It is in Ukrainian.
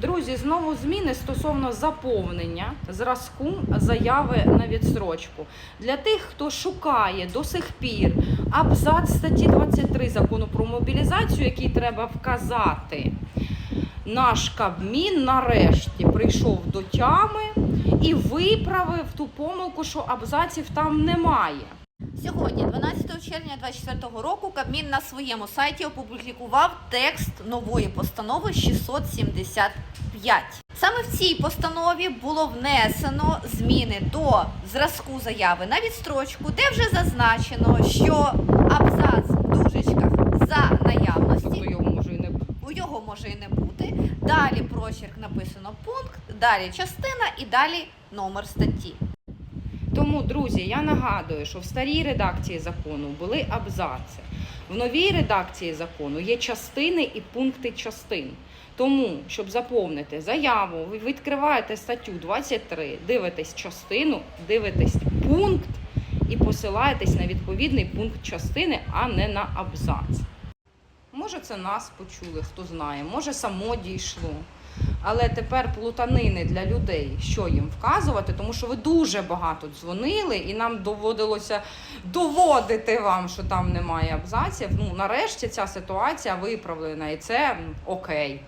Друзі, знову зміни стосовно заповнення зразку заяви на відстрочку. Для тих, хто шукає до сих пір абзац статті 23 закону про мобілізацію, який треба вказати, наш Кабмін нарешті прийшов до тями і виправив ту помилку, що абзаців там немає. Сьогодні, 12 червня 2024 року, Кабмін на своєму сайті опублікував текст нової постанови 675. Саме в цій постанові було внесено зміни до зразку заяви на відстрочку, де вже зазначено, що абзац в дужечках за наявності Тобто його може і не бути. у його може і не бути. Далі прочерк написано пункт, далі частина і далі номер статті. Тому, друзі, я нагадую, що в старій редакції закону були абзаци. В новій редакції закону є частини і пункти частин. Тому, щоб заповнити заяву, ви відкриваєте статтю 23, дивитесь частину, дивитесь пункт і посилаєтесь на відповідний пункт частини, а не на абзац. Може, це нас почули, хто знає, може само дійшло. Але тепер плутанини для людей, що їм вказувати, тому що ви дуже багато дзвонили, і нам доводилося доводити вам, що там немає абзаців. Ну, нарешті ця ситуація виправлена, і це окей.